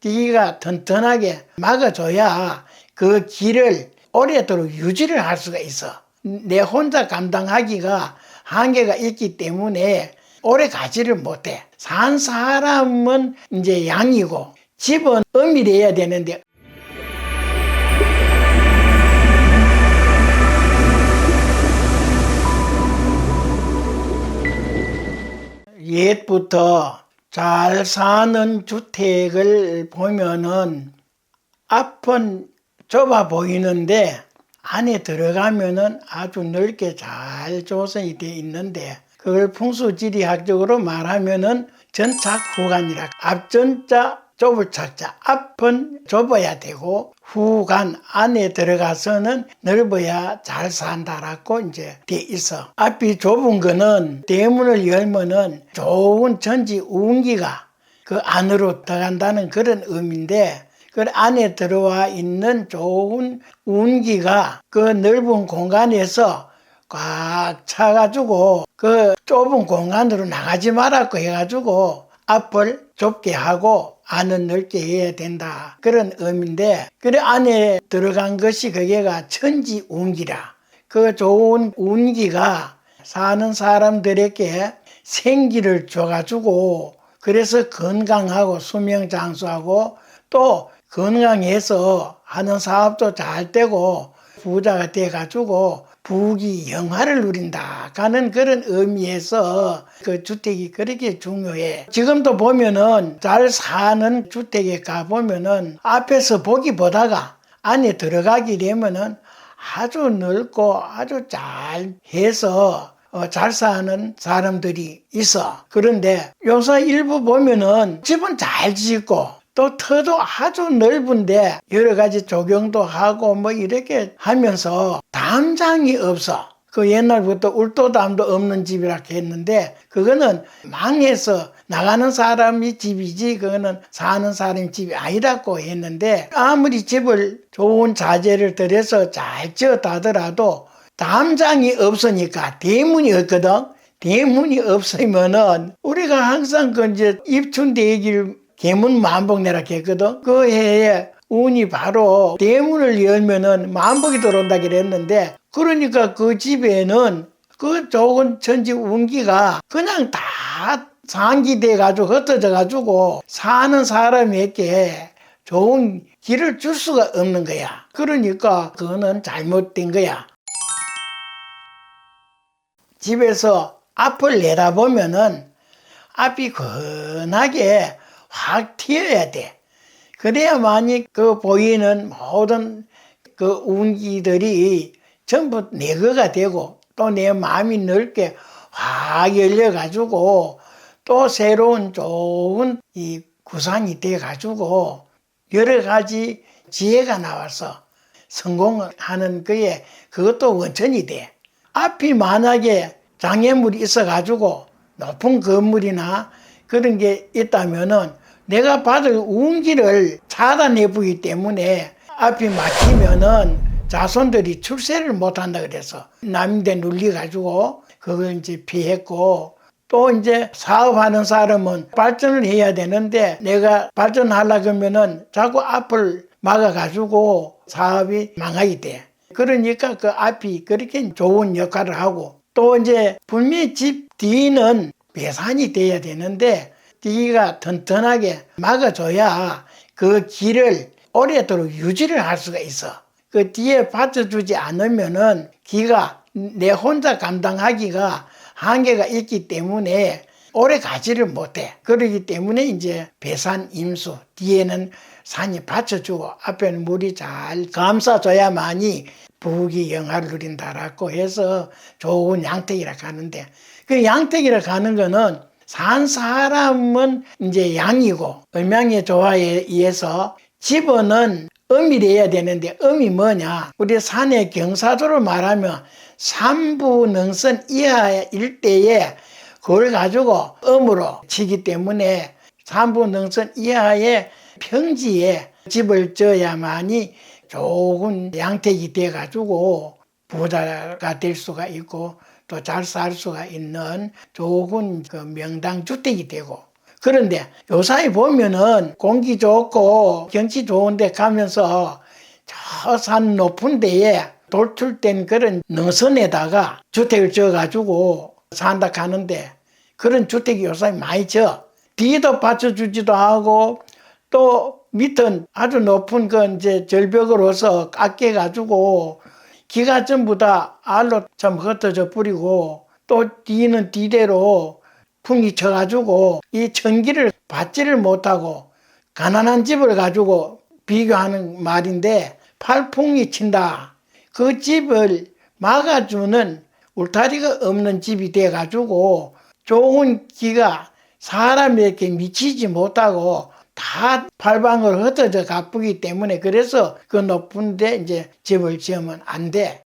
뒤가 튼튼하게 막아줘야 그 길을 오래도록 유지를 할 수가 있어. 내 혼자 감당하기가 한계가 있기 때문에 오래 가지를 못해. 산 사람은 이제 양이고 집은 음이래야 되는데 옛부터 잘 사는 주택을 보면은 앞은 좁아 보이는데 안에 들어가면은 아주 넓게 잘 조성이 되어 있는데 그걸 풍수지리학적으로 말하면은 전착 후간이라 앞전자 좁을 착자 앞은 좁아야 되고 후간 안에 들어가서는 넓어야 잘 산다라고 이제 돼 있어. 앞이 좁은 거는 대문을 열면은 좋은 전지 운기가 그 안으로 들어간다는 그런 의미인데 그 안에 들어와 있는 좋은 운기가 그 넓은 공간에서 꽉 차가지고 그 좁은 공간으로 나가지 말라고 해가지고 앞을 좁게 하고 안은 넓게 해야 된다. 그런 의미인데, 그래 안에 들어간 것이 그게가 천지 운기라. 그 좋은 운기가 사는 사람들에게 생기를 줘가지고, 그래서 건강하고 수명 장수하고 또 건강해서 하는 사업도 잘 되고 부자가 돼가지고 부귀 영화를 누린다 가는 그런 의미에서 그 주택이 그렇게 중요해. 지금도 보면은 잘 사는 주택에 가 보면은 앞에서 보기 보다가 안에 들어가게 되면은 아주 넓고 아주 잘 해서 어, 잘 사는 사람들이 있어. 그런데 요새 일부 보면은 집은 잘 짓고 또 터도 아주 넓은데 여러 가지 조경도 하고 뭐 이렇게 하면서 담장이 없어. 그 옛날부터 울도담도 없는 집이라 했는데 그거는 망해서 나가는 사람이 집이지 그거는 사는 사람이 집이 아니라고 했는데 아무리 집을 좋은 자재를 들여서 잘 지었다 하더라도 담장이 없으니까 대문이 없거든. 대문이 없으면은 우리가 항상 그 이제 입춘대길 개문 만복내라 했거든. 그 해에 운이 바로 대문을 열면은 만복이 들어온다 그랬는데 그러니까 그 집에는 그 좋은 천지 운기가 그냥 다 상기돼 가지고 흩어져 가지고 사는 사람에게 좋은 길을 줄 수가 없는 거야. 그러니까 그거는 잘못된 거야. 집에서 앞을 내다보면은 앞이 건하게 확 튀어야 돼. 그래야만이 그 보이는 모든 그 운기들이 전부 내 거가 되고 또 내 마음이 넓게 확 열려가지고 또 새로운 좋은 이 구상이 돼가지고 여러 가지 지혜가 나와서 성공하는 그에 그것도 원천이 돼. 앞이 만약에 장애물이 있어가지고 높은 건물이나 그런 게 있다면은 내가 받을 운기를 차단해 보기 때문에 앞이 막히면은 자손들이 출세를 못 한다 그래서 남인데 눌리 가지고 그걸 이제 피했고 또 이제 사업하는 사람은 발전을 해야 되는데 내가 발전하려 그러면은 자꾸 앞을 막아 가지고 사업이 망하게 돼. 그러니까 그 앞이 그렇게 좋은 역할을 하고 또 이제 분명히 집 뒤는 배산이 돼야 되는데 뒤가 튼튼하게 막아줘야 그 길을 오래도록 유지를 할 수가 있어. 그 뒤에 받쳐주지 않으면은 기가 내 혼자 감당하기가 한계가 있기 때문에 오래 가지를 못해. 그러기 때문에 이제 배산 임수 뒤에는 산이 받쳐주고 앞에는 물이 잘 감싸줘야만이 부귀 영화를 누린다라고 해서 좋은 양택이라 가는데 그 양택이라 가는 거는 산 사람은 이제 양이고 음양의 조화에 의해서 집어는 음이래야 되는데 음이 뭐냐? 우리 산의 경사도를 말하면 삼부 능선 이하 일대에 그걸 가지고 음으로 치기 때문에 삼부 능선 이하의 평지에 집을 지어야만이 좋은 양택이 돼 가지고 부자가 될 수가 있고 또 잘 살 수가 있는 좋은 그 명당 주택이 되고 그런데 요사이 보면은 공기 좋고 경치 좋은데 가면서 저 산 높은 데에 돌출된 그런 능선에다가 주택을 지어가지고 산다 가는데 그런 주택이 요사이 많이 져. 뒤도 받쳐주지도 하고 또 밑은 아주 높은 그 이제 절벽으로서 깎여가지고 기가 전부 다 알로 참 흩어져 뿌리고 또 뒤는 뒤대로 풍이 쳐가지고 이 전기를 받지를 못하고 가난한 집을 가지고 비교하는 말인데 팔풍이 친다. 그 집을 막아주는 울타리가 없는 집이 돼가지고 좋은 기가 사람에게 미치지 못하고 다 팔방을 흩어져 가쁘기 때문에 그래서 그 높은데 이제 집을 지으면 안 돼.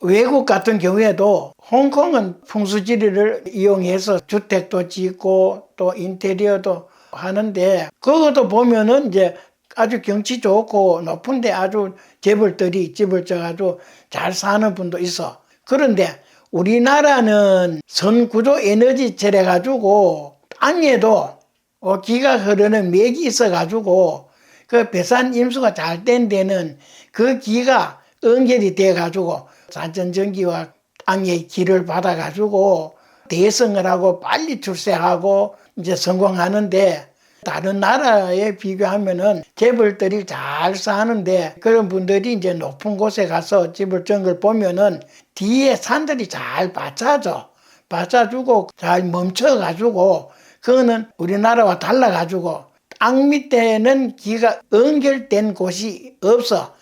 외국 같은 경우에도 홍콩은 풍수지리를 이용해서 주택도 짓고 또 인테리어도 하는데 그것도 보면은 이제 아주 경치 좋고 높은데 아주 재벌들이 집을 져가지고 잘 사는 분도 있어. 그런데 우리나라는 선구조 에너지철 해가지고 땅에도 어, 기가 흐르는 맥이 있어가지고 그 배산 임수가 잘 된 데는 그 기가 연결이 돼가지고 산전전기와 땅의 기를 받아가지고 대성을 하고 빨리 출세하고 이제 성공하는데 다른 나라에 비교하면은 재벌들이 잘 사는데 그런 분들이 이제 높은 곳에 가서 집을 걸 보면은 뒤에 산들이 잘 받쳐줘. 받쳐주고 잘 멈춰가지고 그거는 우리나라와 달라가지고 땅 밑에는 기가 연결된 곳이 없어.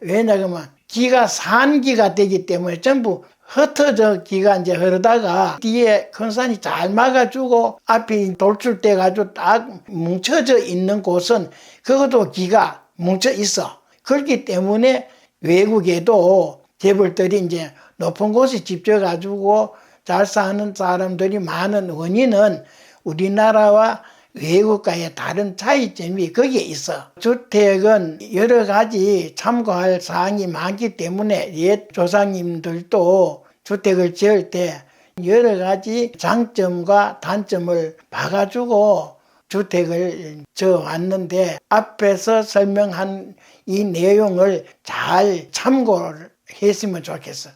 왜냐하면 기가 산기가 되기 때문에 전부 흩어져 기가 이제 흐르다가 뒤에 큰 산이 잘 막아주고 앞이 돌출돼 가 지고 딱 뭉쳐져 있는 곳은 그것도 기가 뭉쳐 있어. 그렇기 때문에 외국에도 재벌들이 이제 높은 곳에 집져 가지고 잘 사는 사람들이 많은 원인은 우리나라와 외국과의 다른 차이점이 거기에 있어. 주택은 여러 가지 참고할 사항이 많기 때문에 옛 조상님들도 주택을 지을 때 여러 가지 장점과 단점을 봐가지고 주택을 지어 왔는데 앞에서 설명한 이 내용을 잘 참고를 했으면 좋겠어.